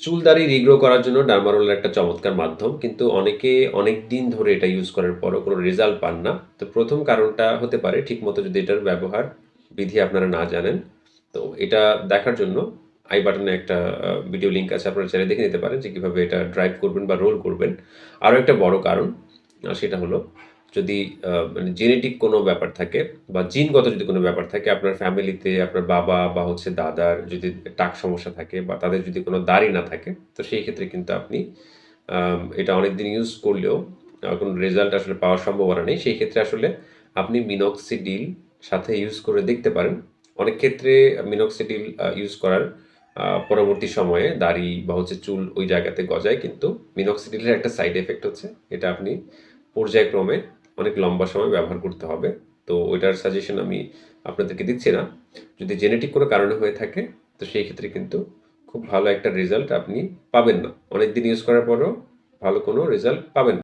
চুল দাড়ি রিগ্রো করার জন্য ডার্মারোল একটা চমৎকার মাধ্যম, কিন্তু অনেকে অনেক দিন ধরে এটা ইউজ করার পরও কোনো রেজাল্ট পান না। তো প্রথম কারণটা হতে পারে ঠিকমতো যদি এটার ব্যবহার বিধি আপনারা না জানেন। তো এটা দেখার জন্য আই বাটনে একটা ভিডিও লিঙ্ক আছে, আপনারা চাইলে দেখে নিতে পারেন যে কীভাবে এটা ড্রাইভ করবেন বা রোল করবেন। আরও একটা বড় কারণ সেটা হলো যদি মানে জেনেটিক কোনো ব্যাপার থাকে বা জিনগত যদি কোনো ব্যাপার থাকে, আপনার ফ্যামিলিতে আপনার বাবা বা হচ্ছে দাদার যদি টাক সমস্যা থাকে বা তাদের যদি কোনো দাড়ি না থাকে, তো সেই ক্ষেত্রে কিন্তু আপনি এটা অনেক দিন ইউজ করলেও কোনো রেজাল্ট আসলে পাওয়ার সম্ভাবনা নেই। সেই ক্ষেত্রে আসলে আপনি মিনক্সিডিল সাথে ইউজ করে দেখতে পারেন। অনেক ক্ষেত্রে মিনক্সিডিল ইউজ করার পরবর্তী সময়ে দাড়ি বা হচ্ছে চুল ওই জায়গাতে গজায়, কিন্তু মিনক্সিডিলের একটা সাইড এফেক্ট হচ্ছে। এটা আপনি পর্যায়ক্রমে অনেক লম্বা সময় ব্যবহার করতে হবে। তো ওইটার সাজেশন আমি আপনাদেরকে দিচ্ছি না। যদি জেনেটিক কোনো কারণে হয়ে থাকে, তো সেই ক্ষেত্রে কিন্তু খুব ভালো একটা রেজাল্ট আপনি পাবেন না। অনেক দিন ইউজ করার পরও ভালো কোনো রেজাল্ট পাবেন